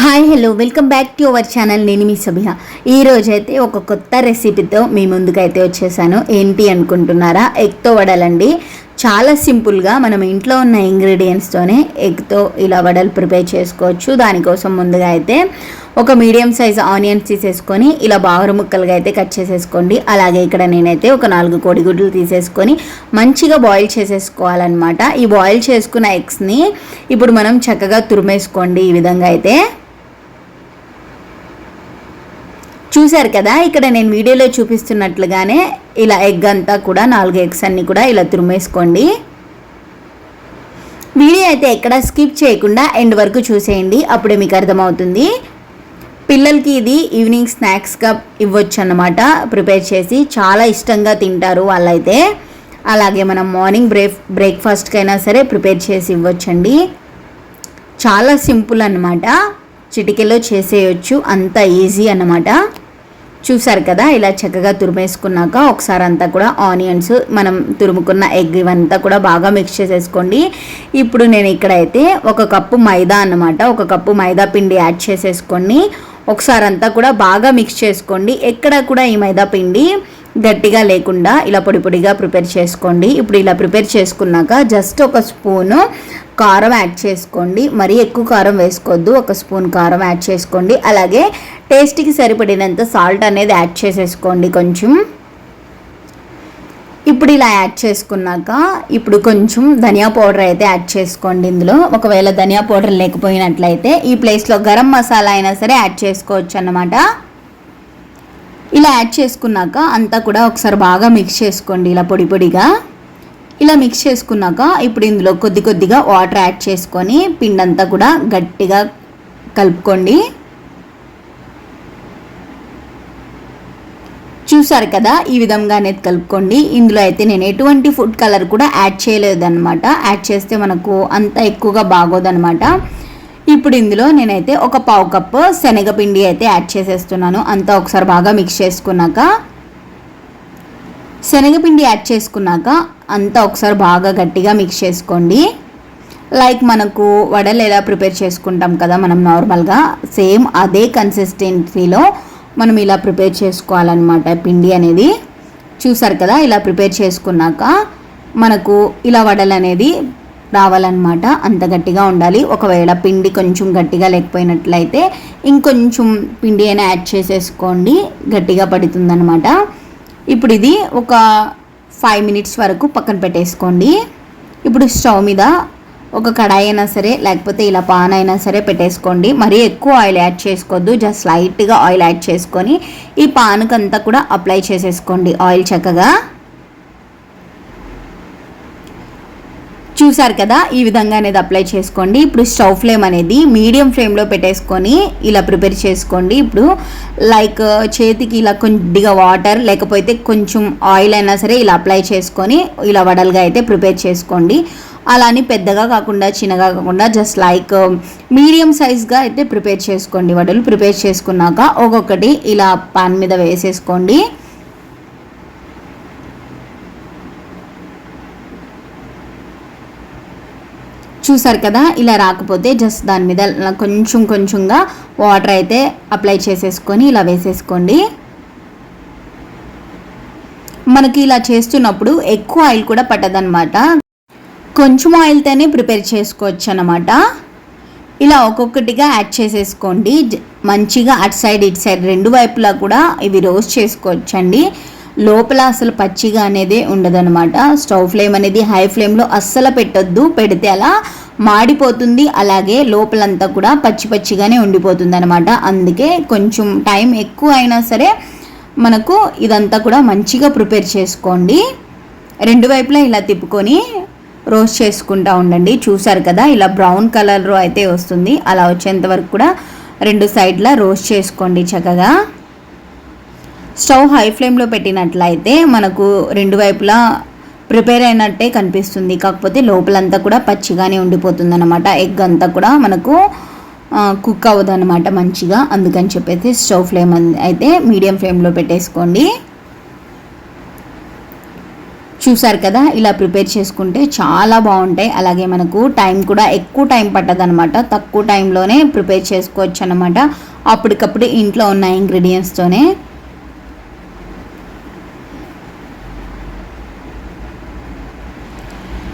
Hi hello welcome back to our channel నేను మీ సభిహ ఈరోజు అయితే ఒక కొత్త రెసిపీతో మీ ముందుకైతే వచ్చేసాను. ఏంటి అనుకుంటున్నారా? ఎగ్తో వడలండి. చాలా సింపుల్గా మనం ఇంట్లో ఉన్న ఇంగ్రీడియంట్స్తోనే ఎగ్తో ఇలా వడలు ప్రిపేర్ చేసుకోవచ్చు. దానికోసం ముందుగా అయితే ఒక మీడియం సైజ్ ఆనియన్స్ తీసేసుకొని ఇలా బావర ముక్కలుగా అయితే కట్ చేసేసుకోండి. అలాగే ఇక్కడ నేనైతే ఒక నాలుగు కోడిగుడ్లు తీసేసుకొని మంచిగా బాయిల్ చేసేసుకోవాలన్నమాట. ఈ బాయిల్ చేసుకున్న ఎగ్స్ని ఇప్పుడు మనం చక్కగా తురిమేసుకోండి. ఈ విధంగా అయితే చూశారు కదా? ఇక్కడ నేను వీడియోలో చూపిస్తున్నట్లుగానే ఇలా ఎగ్ అంతా కూడా నాలుగు ఎగ్స్ అన్ని కూడా ఇలా తురిమేసుకోండి. వీడియో అయితే ఎక్కడ స్కిప్ చేయకుండా ఎండ్ వరకు చూసేయండి అప్పుడే మీకు అర్థమవుతుంది. పిల్లలకి ఇది ఈవినింగ్ స్నాక్స్గా ఇవ్వచ్చు అన్నమాట ప్రిపేర్ చేసి చాలా ఇష్టంగా తింటారు వాళ్ళైతే. అలాగే మనం మార్నింగ్ బ్రేక్ బ్రేక్ఫాస్ట్కైనా సరే ప్రిపేర్ చేసి ఇవ్వచ్చండి. చాలా సింపుల్ అన్నమాట. చిటికెలో చేసేయచ్చు. అంత ఈజీ అన్నమాట. చూసారు కదా ఇలా చక్కగా తురిమేసుకున్నాక ఒకసారి అంతా కూడా ఆనియన్స్ మనం తురుముకున్న ఎగ్ ఇవంతా కూడా బాగా మిక్స్ చేసేసుకోండి. ఇప్పుడు నేను ఇక్కడైతే ఒక కప్పు మైదా అన్నమాట. ఒక కప్పు మైదా పిండి యాడ్ చేసేసుకోండి. ఒకసారి అంతా కూడా బాగా మిక్స్ చేసుకోండి. ఎక్కడ కూడా ఈ మైదా పిండి గట్టిగా లేకుండా ఇలా పొడి పొడిగా ప్రిపేర్ చేసుకోండి. ఇప్పుడు ఇలా ప్రిపేర్ చేసుకున్నాక జస్ట్ ఒక స్పూను కారం యాడ్ చేసుకోండి. మరీ ఎక్కువ కారం వేసుకోవద్దు. ఒక స్పూన్ కారం యాడ్ చేసుకోండి. అలాగే టేస్ట్కి సరిపడినంత సాల్ట్ అనేది యాడ్ చేసేసుకోండి కొంచెం. ఇప్పుడు ఇలా యాడ్ చేసుకున్నాక ఇప్పుడు కొంచెం ధనియా పౌడర్ అయితే యాడ్ చేసుకోండి ఇందులో. ఒకవేళ ధనియా పౌడర్ లేకపోయినట్లయితే ఈ ప్లేస్లో గరం మసాలా అయినా సరే యాడ్ చేసుకోవచ్చు అన్నమాట. ఇలా యాడ్ చేసుకున్నాక అంతా కూడా ఒకసారి బాగా మిక్స్ చేసుకోండి ఇలా పొడి పొడిగా. ఇలా మిక్స్ చేసుకున్నాక ఇప్పుడు ఇందులో కొద్ది కొద్దిగా వాటర్ యాడ్ చేసుకొని పిండి అంతా కూడా గట్టిగా కలుపుకోండి. చూసారు కదా ఈ విధంగా అనేది కలుపుకోండి. ఇందులో అయితే నేను ఎటువంటి ఫుడ్ కలర్ కూడా యాడ్ చేయలేదన్నమాట. యాడ్ చేస్తే మనకు అంత ఎక్కువగా బాగోదన్నమాట. ఇప్పుడు ఇందులో నేనైతే ఒక పావు కప్పు శనగపిండి అయితే యాడ్ చేసేస్తున్నాను. అంతా ఒకసారి బాగా మిక్స్ చేసుకున్నాక శనగపిండి యాడ్ చేసుకున్నాక అంతా ఒకసారి బాగా గట్టిగా మిక్స్ చేసుకోండి. లైక్ మనకు వడలు ఎలా ప్రిపేర్ చేసుకుంటాం కదా మనం నార్మల్గా సేమ్ అదే కన్సిస్టెన్సీలో మనం ఇలా ప్రిపేర్ చేసుకోవాలన్నమాట పిండి అనేది. చూసారు కదా ఇలా ప్రిపేర్ చేసుకున్నాక మనకు ఇలా వడలు అనేది రావాలన్నమాట. అంత గట్టిగా ఉండాలి. ఒకవేళ పిండి కొంచెం గట్టిగా లేకపోయినట్లయితే ఇంకొంచెం పిండి అయినా యాడ్ చేసేసుకోండి. గట్టిగా పడుతుందన్నమాట. ఇప్పుడు ఇది ఒక ఫైవ్ మినిట్స్ వరకు పక్కన పెట్టేసుకోండి. ఇప్పుడు స్టవ్ మీద ఒక కడాయి అయినా సరే లేకపోతే ఇలా పాన్ అయినా సరే పెట్టేసుకోండి. మరీ ఎక్కువ ఆయిల్ యాడ్ చేసుకోవద్దు జస్ట్ లైట్గా ఆయిల్ యాడ్ చేసుకొని ఈ పాన్కంతా కూడా అప్లై చేసేసుకోండి ఆయిల్ చక్కగా. చూసారు కదా ఈ విధంగా అనేది అప్లై చేసుకోండి. ఇప్పుడు స్టవ్ ఫ్లేమ్ అనేది మీడియం ఫ్లేమ్లో పెట్టేసుకొని ఇలా ప్రిపేర్ చేసుకోండి. ఇప్పుడు లైక్ చేతికి ఇలా కొద్దిగా వాటర్ లేకపోతే కొంచెం ఆయిల్ అయినా సరే ఇలా అప్లై చేసుకొని ఇలా వడలుగా అయితే ప్రిపేర్ చేసుకోండి. అలా అని పెద్దగా కాకుండా చిన్నగా కాకుండా జస్ట్ లైక్ మీడియం సైజ్గా అయితే ప్రిపేర్ చేసుకోండి. వడలు ప్రిపేర్ చేసుకున్నాక ఒక్కొక్కటి ఇలా పాన్ మీద వేసేసుకోండి. చూసారు కదా ఇలా రాకపోతే జస్ట్ దాని మీద కొంచెం కొంచెంగా వాటర్ అయితే అప్లై చేసేసుకొని ఇలా వేసేసుకోండి. మనకి ఇలా చేస్తున్నప్పుడు ఎక్కువ ఆయిల్ కూడా పట్టదనమాట కొంచెం ఆయిల్తోనే ప్రిపేర్ చేసుకోవచ్చు అనమాట ఇలా ఒక్కొక్కటిగా యాడ్ చేసేసుకోండి. మంచిగా అటు సైడ్ ఇటు సైడ్ రెండు వైపులా కూడా ఇవి రోస్ట్ చేసుకోవచ్చండి. లోపల అసలు పచ్చిగా అనేది ఉండదనమాట స్టవ్ ఫ్లేమ్ అనేది హై ఫ్లేమ్లో అస్సలు పెట్టొద్దు. పెడితే అలా మాడిపోతుంది. అలాగే లోపలంతా కూడా పచ్చి పచ్చిగానే ఉండిపోతుంది అనమాట అందుకే కొంచెం టైం ఎక్కువ అయినా సరే మనకు ఇదంతా కూడా మంచిగా ప్రిపేర్ చేసుకోండి. రెండు వైపులా ఇలా తిప్పుకొని రోస్ట్ చేసుకుంటా ఉండండి. చూసారు కదా ఇలా బ్రౌన్ కలర్లో అయితే వస్తుంది. అలా వచ్చేంత వరకు కూడా రెండు సైడ్లా రోస్ట్ చేసుకోండి చక్కగా. స్టవ్ హై ఫ్లేమ్లో పెట్టినట్లయితే మనకు రెండు వైపులా ప్రిపేర్ అయినట్టే కనిపిస్తుంది. కాకపోతే లోపలంతా కూడా పచ్చిగానే ఉండిపోతుంది అనమాట ఎగ్ అంతా కూడా మనకు కుక్ అవ్వదు అనమాట మంచిగా. అందుకని చెప్పేసి స్టవ్ ఫ్లేమ్ అయితే మీడియం ఫ్లేమ్లో పెట్టేసుకోండి. చూసారు కదా ఇలా ప్రిపేర్ చేసుకుంటే చాలా బాగుంటాయి. అలాగే మనకు టైం కూడా ఎక్కువ టైం పట్టదనమాట తక్కువ టైంలోనే ప్రిపేర్ చేసుకోవచ్చు అనమాట అప్పటికప్పుడు ఇంట్లో ఉన్న ఇంగ్రీడియంట్స్తోనే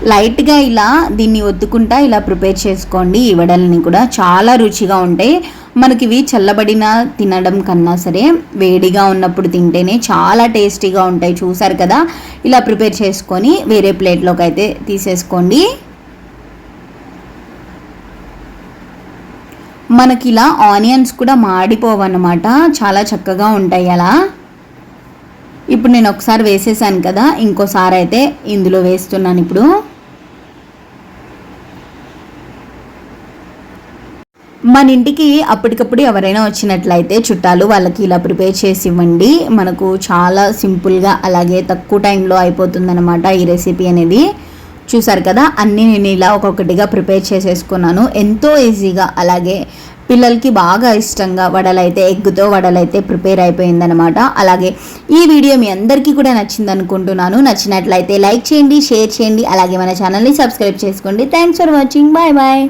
లైట్గా ఇలా దీన్ని ఒత్తుకుంటా ఇలా ప్రిపేర్ చేసుకోండి. ఈ వడల్ని కూడా చాలా రుచిగా ఉంటాయి మనకి ఇవి చల్లబడిన తినడం కన్నా సరే వేడిగా ఉన్నప్పుడు తింటేనే చాలా టేస్టీగా ఉంటాయి. చూసారు కదా? ఇలా ప్రిపేర్ చేసుకొని వేరే ప్లేట్లోకి అయితే తీసేసుకోండి. మనకి ఇలా ఆనియన్స్ కూడా మాడిపోవన్నమాట. చాలా చక్కగా ఉంటాయి అలా. ఇప్పుడు నేను ఒకసారి వేసేసాను కదా? ఇంకోసారి అయితే ఇందులో వేస్తున్నాను ఇప్పుడు. మన ఇంటికి అప్పటికప్పుడు ఎవరైనా వచ్చినట్లయితే చుట్టాలు వాళ్ళకి ఇలా ప్రిపేర్ చేసి ఇవ్వండి. మనకు చాలా సింపుల్గా అలాగే తక్కువ టైంలో అయిపోతుందన్నమాట ఈ రెసిపీ అనేది. చూసారు కదా అన్నీ నేను ఇలా ఒక్కొక్కటిగా ప్రిపేర్ చేసేసుకున్నాను. ఎంతో ఈజీగా అలాగే పిల్లలకి బాగా ఇష్టంగా వడలైతే ఎగ్గుతో వడలైతే ప్రిపేర్ అయిపోయిందనమాట అలాగే ఈ వీడియో మీ అందరికీ కూడా నచ్చింది అనుకుంటున్నాను. నచ్చినట్లయితే లైక్ చేయండి షేర్ చేయండి. అలాగే మన ఛానల్ని సబ్స్క్రైబ్ చేసుకోండి. Thanks for watching bye bye